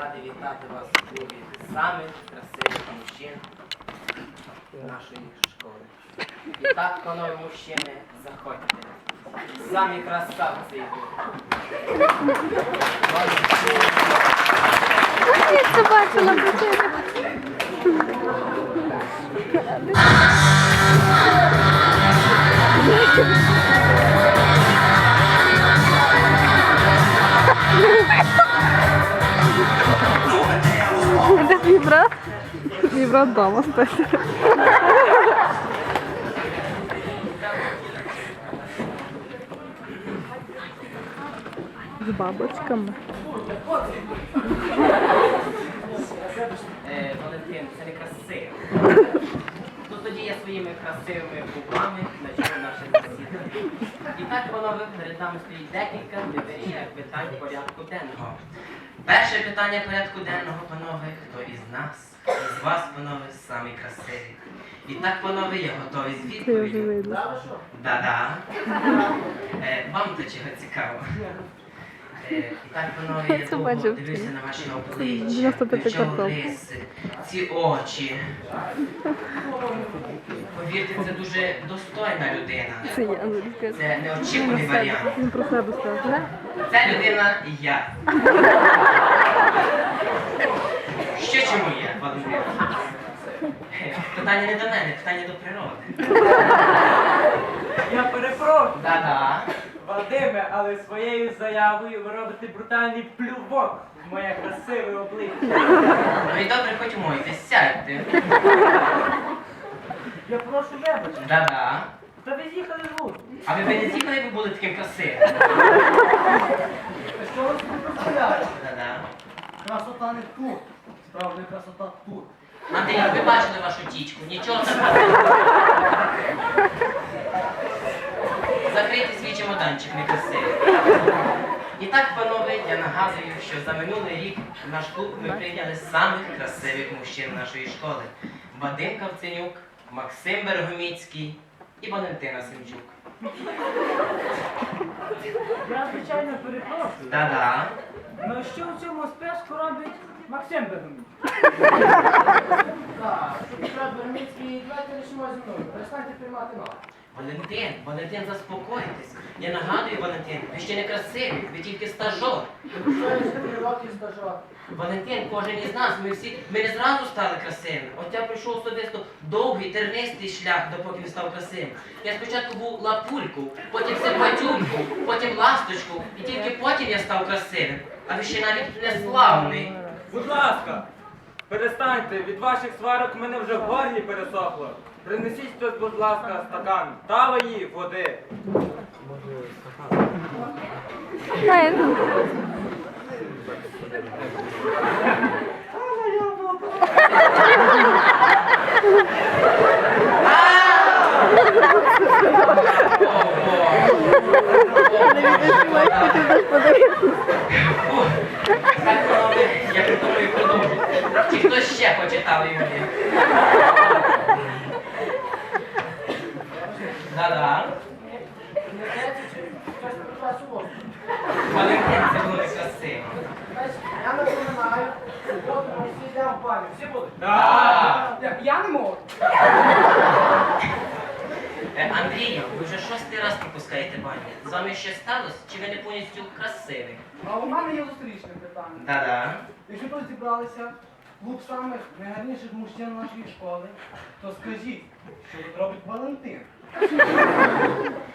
радий вітати вас у клубі самих красивих мужчин нашої школи. І так, панове мужчини, заходьте. Самі красавці йдуть. Я це бачила, бачила. Брат вдома спить. З бабочками. Е, Валентин, це не красиво. Ну тоді я своїми красивими губами начну наше засідання. І так, панове, перед нами стоїть декілька невирішених питань порядку денного. Перше питання порядку денного, панове, хто із нас, із вас, панове, самий красивий. І так, панове, я готовий з відповіддю. Да-да. Е, Вам то чого цікаво. Е, І так, панове, я довго дивився на ваші обличчя, 95 вивчав картоплі. риси, ці очі. Повірте, це дуже достойна людина. Це я. Це неочікуваний варіант. Він про себе скаже. Ця людина я. Що чому я? Е, Питання не до мене, питання до природи. Я перепрошую, Да-да. Вадиме, але своєю заявою ви робите брутальний плювок в моє красиве обличчя. Ну і добре, хоч мойтесь, сядьте. Я прошу вибачення. Да-да. Та ви з'їхали з вулиці. А ви б не тікали, якби були таким красивим. Що ви собі представляєте? Да-да. Красота не тут. Справжня красота тут. Андрій, ви бачили вашу тічку, нічого такого. Закрийте свій чемоданчик некрасивий. І так, панове, я нагадую, що за минулий рік в наш клуб ми прийняли самих красивих мужчин нашої школи. Вадим Кавценюк, Максим Бергоміцький і Валентина Семчук. Я, звичайно, перепрошую. Та-да. Ну що в цьому списку робить Максим Бергоміцький? Так, Берміцький, давайте лишимо зі мною. Перестаньте приймати нас. Валентин, Валентин, заспокойтесь. Я нагадую, Валентин, ви ще не красивий, ви тільки стажок? Валентин, кожен із нас, ми всі, ми не зразу стали красивими. От я пройшов особисто довгий, тернистий шлях, допоки не став красивим. Я спочатку був лапульку, потім симпатюльку, потім ласточку, і тільки потім я став красивим. А ви ще навіть не славний. Будь ласка, перестаньте, від ваших сварок мене вже в горлі пересохло. Принесіть хтось, будь ласка, стакан талої води. Може, Фу. Так, панове, я пропоную продовжити. Чи хтось ще. Не чи хтось прекрасну ложку. Валентин, це було некрасиво. Знаєш, я напоминаю, суботу ми всі йдемо в баню. Всі будуть? Да. Я, не можу. Андрію, ви вже шостий раз пропускаєте баню. З вами щось сталося, чи ви не повністю красивий? А у мене є зустрічне питання. Да-да. Якщо тут зібралися клуб самих найгарніших мужчин нашої школи, то скажіть, що тут робить Валентин?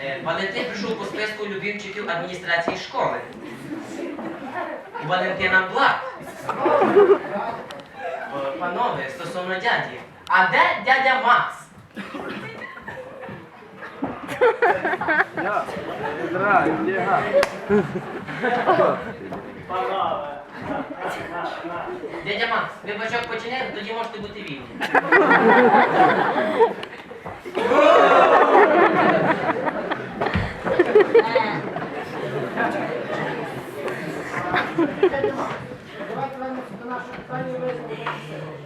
Е, Валентин прийшов по списку любимчиків адміністрації школи. У Валентина блат. Е, Панове, стосовно дяді. А де дядя Макс? Дядя Макс, ви бачок починете, тоді можете бути вільні.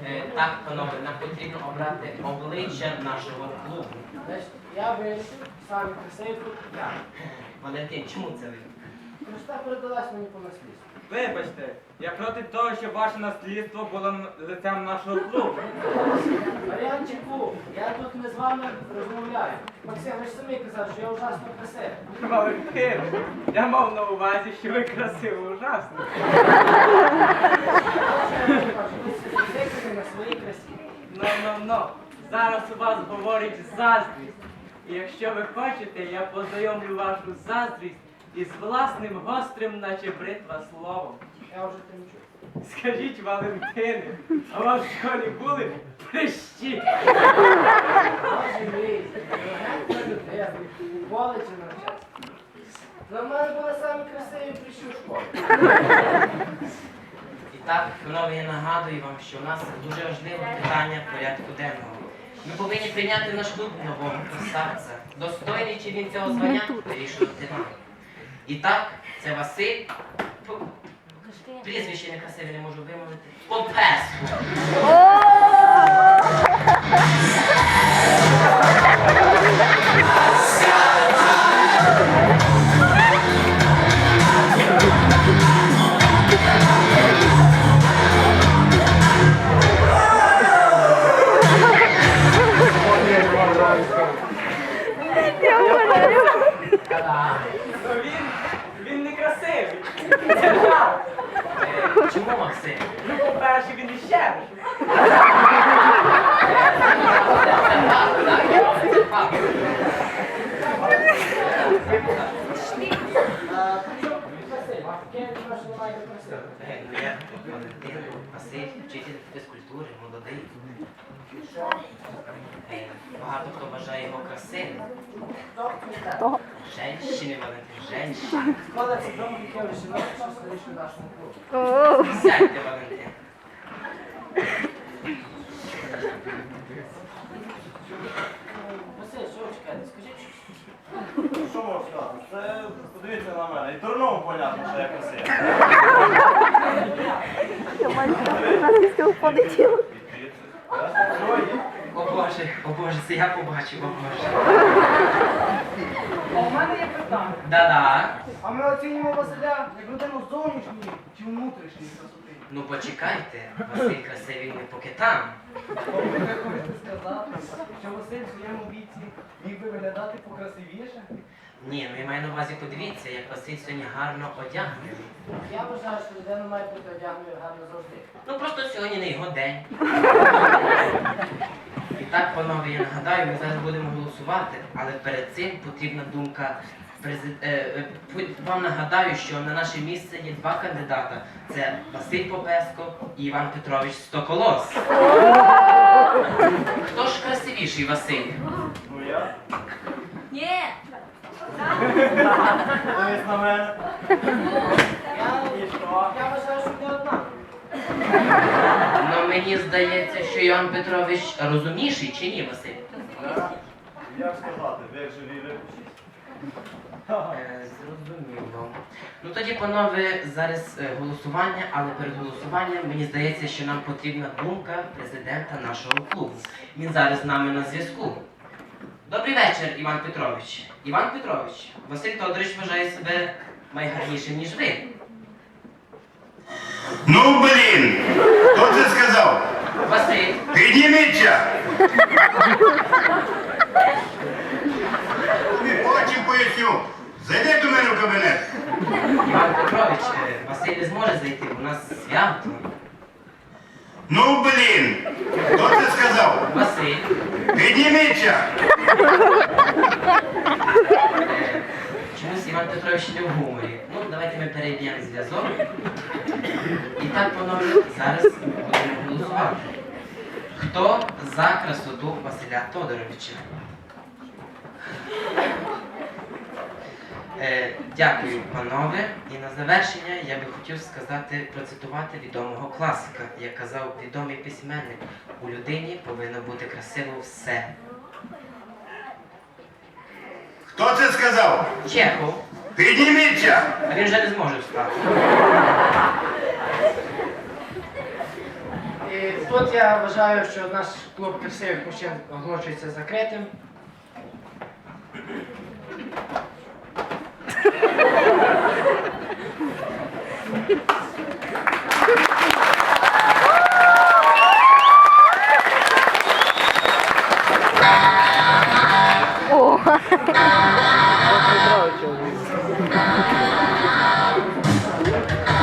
Е, Так, панове, нам потрібно обрати обличчя нашого клубу. Значить, я вирішив, саме красивий я. Валентин, чому це ви? Красота передалась мені по наслідству. Вибачте, я проти того, щоб ваше наслідство було н- лицем нашого клубу. Мар'янчику, я тут не з вами розмовляю. Максим, ви ж самі казали, що я ужасно красивий. Валентин, я мав на увазі, що ви красиво ужасно. Звикли на своїй красі. Ну, ну, ну. Зараз у вас говорить заздрість. І якщо ви хочете, я познайомлю вашу заздрість із власним гострим, наче бритва словом. Я вже тим чую. Скажіть, Валентине, а у вас в школі були прищі? Боже мій, коледжі навчався. На мене були самі красиві прищі у школі. І так, панове, я нагадую вам, що у нас дуже важливе питання порядку денного. Ми повинні прийняти наш клуб нового красавця. Достойний чи він цього звання вирішувати нам. І так, це Василь. Прізвище некрасиве не можу вимовити. Попеску. Та-да. Валентин, Василь, вчитель фізкультури, молодий. Багато хто вважає його красивим. Женщини, Валентин, женщини. Сядьте, Валентин. Василь, що ви чекаєте? Скажіть щось. Що можу сказати? Це подивіться на мене. І дурному понятно, що я красивий. я бачу, на. О Боже, о Боже, це я побачив, о Боже. А у мене є питання. Да-да. А ми оцінюємо Василя як людину зовнішньої чи внутрішньої красоти. Ну почекайте, Василь красивий не поки там. Тобто ви хочете сказати, що Василь в своєму віці міг би виглядати покрасивіше? Ні, ну я маю на увазі, подивіться, як Василь сьогодні гарно одягнений. Я вважаю, що людина має бути одягненою гарно завжди. Ну просто сьогодні не його день. І так, панове, я нагадаю, ми зараз будемо голосувати, але перед цим потрібна думка презид... е, е, Вам нагадаю, що на наше місце є два кандидата. Це Василь Попеско і Іван Петрович Стоколос. Хто ж красивіший, Василь? Ну я. Ні, Дивись на мене. Я, І що? я вважаю, що не одна. Ну мені здається, що Іван Петрович розумніший чи ні, Василь? Я? Як сказати, ви як живі випустіть? Е, Зрозуміло. Ну тоді, панове, зараз е, голосування, але перед голосуванням мені здається, що нам потрібна думка президента нашого клубу. Він зараз з нами на зв'язку. Добрий вечір, Іван Петрович. Іван Петрович, Василь Тодорович вважає себе найгарнішим, ніж ви. Ну, блін! Хто це сказав? Василь, Підніміться! Потім поясню. Зайди до мене в кабінет. Іван Петрович, е, Василь не зможе зайти, у нас свято. Ну, блін! Хто це сказав? Василь. Підніміться! Чомусь Іван Петрович не в гуморі. Ну, давайте ми перейдемо зв'язок. І так, панове, зараз будемо голосувати. Хто за красоту Василя Тодоровича? Е, дякую, панове. І на завершення я би хотів сказати, процитувати відомого класика, як казав відомий письменник. У людині повинно бути красиво все. Хто це сказав? Чехов. Підніміться! А він вже не зможе встати. І тут я вважаю, що наш клуб красивих мужчин оголошується закритим.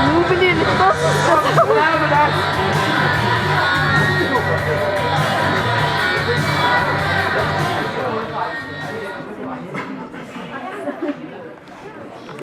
Ну блін, хто?